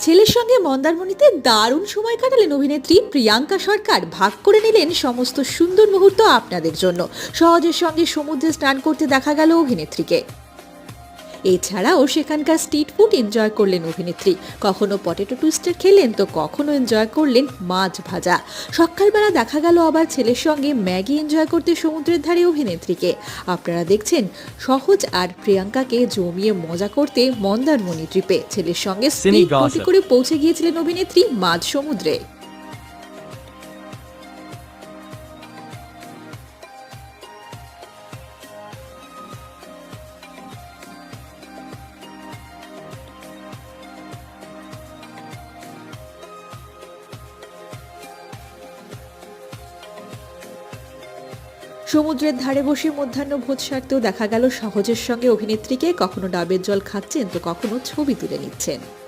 ছেলের সঙ্গে মন্দারমণিতে দারুণ সময় কাটালেন অভিনেত্রী প্রিয়াঙ্কা সরকার। ভাগ করে নিলেন সমস্ত সুন্দর মুহূর্ত আপনাদের জন্য। সহজের সঙ্গে সমুদ্রে স্নান করতে দেখা গেল অভিনেত্রীকে। এছাড়াও সেখানকার স্ট্রিট ফুড এনজয় করলেন অভিনেত্রী। কখনো পটেটো টুইস্টার খেলেন তো কখনো এনজয় করলেন মাছ ভাজা। সকালবেলা দেখা গেল আবার ছেলের সঙ্গে ম্যাগি এনজয় করতে সমুদ্রের ধারে অভিনেত্রীকে। আপনারা দেখছেন সহজ আর প্রিয়াঙ্কাকে জমিয়ে মজা করতে মন্দারমণি ট্রিপে। ছেলের সঙ্গে করে পৌঁছে গিয়েছিলেন অভিনেত্রী মাঝ সমুদ্রে সমুদ্রের ধারে বসে মধ্যাহ্ন ভোজ সারতেও দেখা গেল সহজের সঙ্গে অভিনেত্রীকে কখনো ডাবের জল খাচ্ছেন তো কখনো ছবি তুলে নিচ্ছেন।